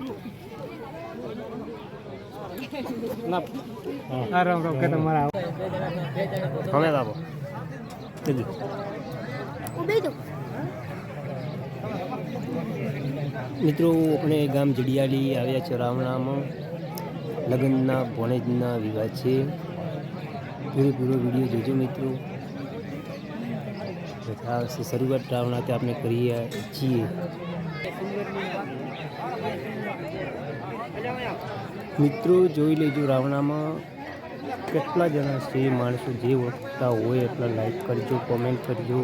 મિત્રો, આપણે ગામ જડિયાળી આવ્યા છે રાવણામાં. લગ્નના, ભોણેજના વિવાહ છે. પૂરેપૂરો વીડિયો જોજો મિત્રો. તથા શરૂઆત રાવણાથી આપણે કરીએ છીએ. મિત્રો જોઈ લેજો રાવણામાં કેટલા જણા છે માણસો જે ઓળખતા હોય એટલા લાઈક કરજો કોમેન્ટ કરજો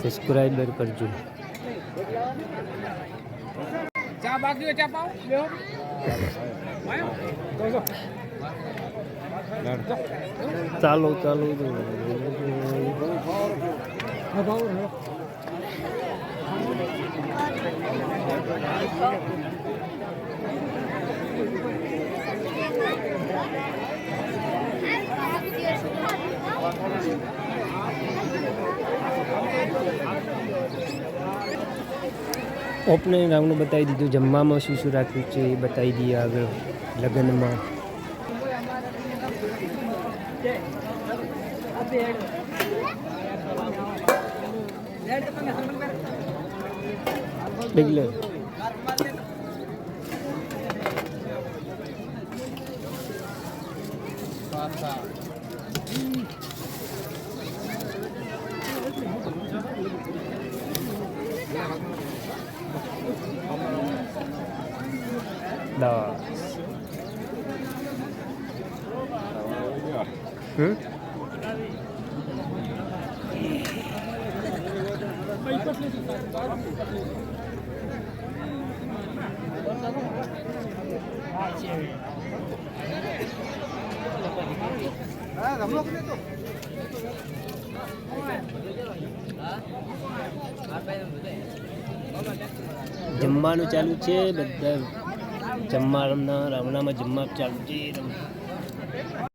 સબસ્ક્રાઈબર કરજો. ચા બાકી ચા પાવ? ચાલો ચાલો. ઓપને રાઉન્ડ બતાવી દીધું. જમવામાં શું શું રાખ્યું છે એ બતાવી દઈએ આગળ લગ્નમાં. Bigler. Đó. Hử? જમવાનું ચાલુ છે બધા જમવા રમણામાં જમવા ચાલુ છે